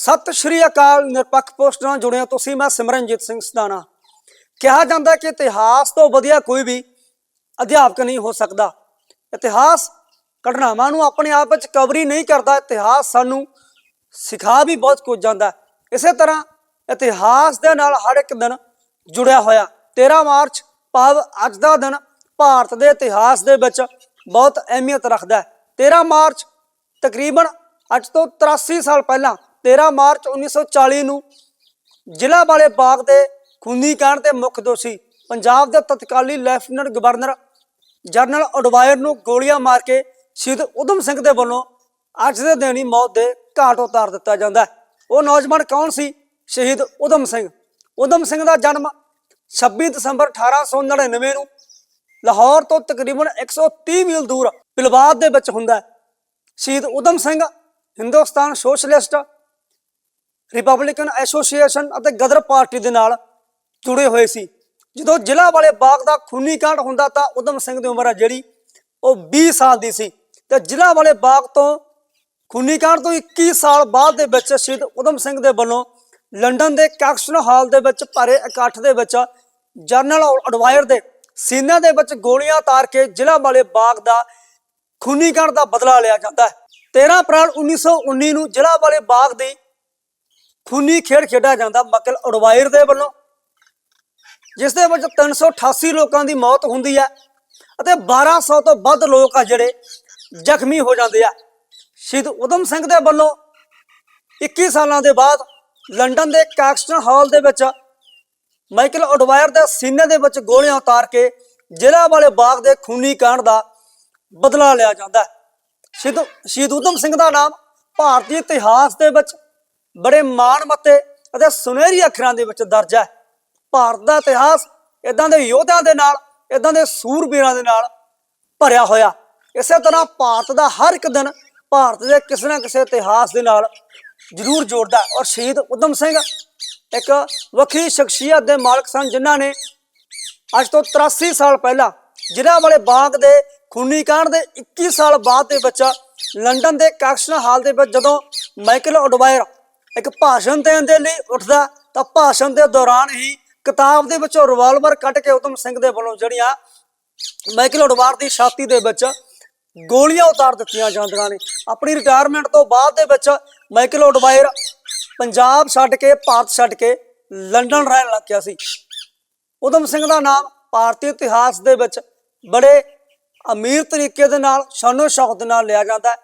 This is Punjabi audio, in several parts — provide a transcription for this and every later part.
ਸਤਿ ਸ਼੍ਰੀ ਅਕਾਲ ਨਿਰਪੱਖ ਪੋਸਟ ਨਾਲ ਜੁੜਿਆ ਤੁਸੀਂ, ਮੈਂ ਸਿਮਰਨਜੀਤ ਸਿੰਘ ਸਦਾਨਾ ਕਿਹਾ ਜਾਂਦਾ ਕਿ ਇਤਿਹਾਸ ਤੋਂ ਵਧੀਆ ਕੋਈ ਵੀ ਅਧਿਆਪਕ ਨਹੀਂ ਹੋ ਸਕਦਾ। ਇਤਿਹਾਸ ਘਟਨਾਵਾਂ ਨੂੰ ਆਪਣੇ ਆਪ ਵਿੱਚ ਕਵਰੀ ਨਹੀਂ ਕਰਦਾ, ਇਤਿਹਾਸ ਸਾਨੂੰ ਸਿਖਾ ਵੀ ਬਹੁਤ ਕੁਝ ਜਾਂਦਾ। ਇਸੇ ਤਰ੍ਹਾਂ ਇਤਿਹਾਸ ਦੇ ਨਾਲ ਹਰ ਇੱਕ ਦਿਨ ਜੁੜਿਆ ਹੋਇਆ। 13 ਮਾਰਚ ਭਾਵ ਅੱਜ ਦਾ ਦਿਨ ਭਾਰਤ ਦੇ ਇਤਿਹਾਸ ਦੇ ਵਿੱਚ ਬਹੁਤ ਅਹਿਮੀਅਤ ਰੱਖਦਾ ਹੈ। 13 ਮਾਰਚ ਤਕਰੀਬਨ ਅੱਜ ਤੋਂ 83 ਸਾਲ ਪਹਿਲਾਂ 13 ਮਾਰਚ 1940 ਨੂੰ ਜ਼ਿਲ੍ਹਾ ਵਾਲੇ ਬਾਗ ਦੇ ਖੂਨੀ ਕਾਂਡ ਦੇ ਮੁੱਖ ਦੋਸ਼ੀ ਪੰਜਾਬ ਦੇ ਤਤਕਾਲੀ ਲੈਫਟੀਨੈਂਟ ਗਵਰਨਰ ਜਨਰਲ ਅਡਵਾਇਰ ਨੂੰ ਗੋਲੀਆਂ ਮਾਰ ਕੇ ਸ਼ਹੀਦ ਉਦਮ ਸਿੰਘ ਦੇ ਵੱਲੋਂ ਅੱਜ ਦੇ ਦਿਨ ਹੀ ਮੌਤ ਦੇ ਘਾਟ ਉਤਾਰ ਦਿੱਤਾ ਜਾਂਦਾ ਹੈ। ਉਹ ਨੌਜਵਾਨ ਕੌਣ ਸੀ? ਸ਼ਹੀਦ ਉਦਮ ਸਿੰਘ। ਉਦਮ ਸਿੰਘ ਦਾ ਜਨਮ 26 ਦਸੰਬਰ 1899 ਨੂੰ ਲਾਹੌਰ ਤੋਂ ਤਕਰੀਬਨ 130 ਮੀਲ ਦੂਰ ਪਿਲਵਾਦ ਦੇ ਵਿੱਚ ਹੁੰਦਾ ਹੈ। ਸ਼ਹੀਦ Udham Singh, Hindustan socialist republican association ਅਤੇ ਗਦਰ ਪਾਰਟੀ ਦੇ ਨਾਲ ਜੁੜੇ ਹੋਏ ਸੀ। ਜਦੋਂ ਜ਼ਿਲ੍ਹਾ ਵਾਲੇ ਬਾਗ ਦਾ ਖੂਨੀ ਕਾਂਡ ਹੁੰਦਾ ਤਾਂ ਉਦਮ ਸਿੰਘ ਦੀ ਉਮਰ ਹੈ ਜਿਹੜੀ, ਉਹ 20 ਸਾਲ ਦੀ ਸੀ। ਤੇ ਜ਼ਿਲ੍ਹਾ ਵਾਲੇ ਬਾਗ ਤੋਂ ਖੂਨੀ ਕਾਂਡ ਤੋਂ 21 ਸਾਲ ਬਾਅਦ ਦੇ ਵਿੱਚ ਸ਼ਹੀਦ ਉਦਮ ਸਿੰਘ ਦੇ ਵੱਲੋਂ ਲੰਡਨ ਦੇ ਕੈਕਸ਼ਨ ਹਾਲ ਦੇ ਵਿੱਚ ਭਰੇ ਇਕੱਠ ਦੇ ਵਿੱਚ ਜਨਰਲ ਅਡਵਾਇਰ ਦੇ ਸੀਨੇ ਦੇ ਵਿੱਚ ਗੋਲੀਆਂ ਤਾਰ ਕੇ ਜ਼ਿਲ੍ਹਾ ਵਾਲੇ ਬਾਗ ਦਾ ਖੂਨੀ ਕਾਂਡ ਦਾ ਬਦਲਾ ਲਿਆ ਜਾਂਦਾ ਹੈ। 13 ਅਪ੍ਰੈਲ 1919 ਨੂੰ ਜ਼ਿਲ੍ਹਾ ਵਾਲੇ ਬਾਗ ਦੀ ਖੂਨੀ ਖੇਡ ਖੇਡਿਆ ਜਾਂਦਾ ਮਕਲ ਅਡਵਾਇਰ ਦੇ ਵੱਲੋਂ ਜਿਸ ਦੇ ਵਿੱਚ 388 ਲੋਕਾਂ ਦੀ ਮੌਤ ਹੁੰਦੀ ਹੈ ਅਤੇ 1200 ਤੋਂ ਵੱਧ ਲੋਕ ਆ ਜਿਹੜੇ ਜ਼ਖਮੀ ਹੋ ਜਾਂਦੇ ਆ। ਸ਼ਹੀਦ ਉਦਮ ਸਿੰਘ ਦੇ ਵੱਲੋਂ 21 ਸਾਲਾਂ ਦੇ ਬਾਅਦ ਲੰਡਨ ਦੇ ਕੈਕਸਟਨ ਹਾਲ ਦੇ ਵਿੱਚ ਮਾਈਕਲ ਅਡਵਾਇਰ ਦੇ ਸੀਨੇ ਦੇ ਵਿੱਚ ਗੋਲੀਆਂ ਉਤਾਰ ਕੇ ਜ਼ਿਲ੍ਹਾ ਵਾਲੇ ਬਾਗ ਦੇ ਖੂਨੀ ਕਾਂਡ ਦਾ ਬਦਲਾ ਲਿਆ ਜਾਂਦਾ ਹੈ। ਸ਼ਹੀਦ ਸ਼ਹੀਦ ਉਦਮ ਸਿੰਘ ਦਾ ਨਾਮ ਭਾਰਤੀ ਇਤਿਹਾਸ ਦੇ ਵਿੱਚ ਬੜੇ ਮਾਣ ਮੱਤੇ ਅਤੇ ਸੁਨਹਿਰੀ ਅੱਖਰਾਂ ਦੇ ਵਿੱਚ ਦਰਜ ਹੈ। ਭਾਰਤ ਦਾ ਇਤਿਹਾਸ ਇਦਾਂ ਦੇ ਯੋਧਿਆਂ ਦੇ ਨਾਲ ਇਦਾਂ ਦੇ ਸੂਰਬੀਰਾਂ ਦੇ ਨਾਲ ਭਰਿਆ ਹੋਇਆ। ਇਸੇ ਤਰ੍ਹਾਂ ਭਾਰਤ ਦਾ ਹਰ ਇੱਕ ਦਿਨ ਭਾਰਤ ਦੇ ਕਿਸੇ ਨਾ ਕਿਸੇ ਇਤਿਹਾਸ ਦੇ ਨਾਲ ਜ਼ਰੂਰ ਜੋੜਦਾ ਔਰ ਸ਼ਹੀਦ ਉਦਮ ਸਿੰਘ ਇੱਕ ਵੱਖਰੀ ਸ਼ਖਸੀਅਤ ਦੇ ਮਾਲਕ ਸਨ, ਜਿਨ੍ਹਾਂ ਨੇ ਅੱਜ ਤੋਂ 83 ਸਾਲ ਪਹਿਲਾਂ ਜ਼ਿਲ੍ਹਾ ਵਾਲੇ ਬਾਗ ਦੇ ਖੂਨੀ ਕਾਂਡ ਦੇ 21 ਸਾਲ ਬਾਅਦ ਦੇ ਵਿੱਚ ਲੰਡਨ ਦੇ ਕੈਕਸਨ ਹਾਲ ਦੇ ਵਿੱਚ ਜਦੋਂ ਮਾਈਕਲ ਓਡਵਾਇਰ ਇੱਕ ਭਾਸ਼ਣ ਦੇਣ ਦੇ ਲਈ ਉੱਠਦਾ, ਤਾਂ ਭਾਸ਼ਣ ਦੇ ਦੌਰਾਨ ਹੀ ਕਿਤਾਬ ਦੇ ਵਿੱਚੋਂ ਰਿਵਾਲਵਰ ਕੱਢ ਕੇ ਉਦਮ ਸਿੰਘ ਦੇ ਵੱਲੋਂ ਜਿਹੜੀਆਂ ਮਾਈਕਲ ਅਡਵਾਇਰ ਦੀ ਛਾਤੀ ਦੇ ਵਿੱਚ ਗੋਲੀਆਂ ਉਤਾਰ ਦਿੱਤੀਆਂ ਜਾਂਦੀਆਂ ਨੇ। ਆਪਣੀ ਰਿਟਾਇਰਮੈਂਟ ਤੋਂ ਬਾਅਦ ਦੇ ਵਿੱਚ ਮਾਈਕਲ ਅਡਵਾਇਰ ਪੰਜਾਬ ਛੱਡ ਕੇ, ਭਾਰਤ ਛੱਡ ਕੇ ਲੰਡਨ ਰਹਿਣ ਲੱਗ ਗਿਆ ਸੀ। ਉਦਮ ਸਿੰਘ ਦਾ ਨਾਮ ਭਾਰਤੀ ਇਤਿਹਾਸ ਦੇ ਵਿੱਚ ਬੜੇ ਅਮੀਰ ਤਰੀਕੇ ਦੇ ਨਾਲ ਸ਼ਾਨੋ ਸ਼ੌਕਤ ਦੇ ਨਾਲ ਲਿਆ ਜਾਂਦਾ ਹੈ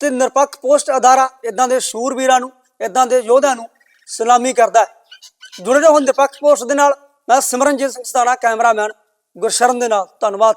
ਤੇ ਨਿਰਪੱਖ ਪੋਸਟ ਅਦਾਰਾ ਇਦਾਂ ਦੇ ਸ਼ੂਰਵੀਰਾਂ ਨੂੰ ਇਦਾਂ ਦੇ ਯੋਧਿਆਂ ਨੂੰ ਸਲਾਮੀ ਕਰਦਾ ਹੈ। ਜੁੜੇ ਰਹੋ ਨਿਰਪੱਖ ਪੋਸਟ ਦੇ ਨਾਲ ਮੈਂ ਸਿਮਰਨਜੀਤ ਸਿੰਘ ਸਤਾਣਾ, ਕੈਮਰਾਮੈਨ ਗੁਰਸ਼ਰਨ ਦੇ ਨਾਲ। ਧੰਨਵਾਦ।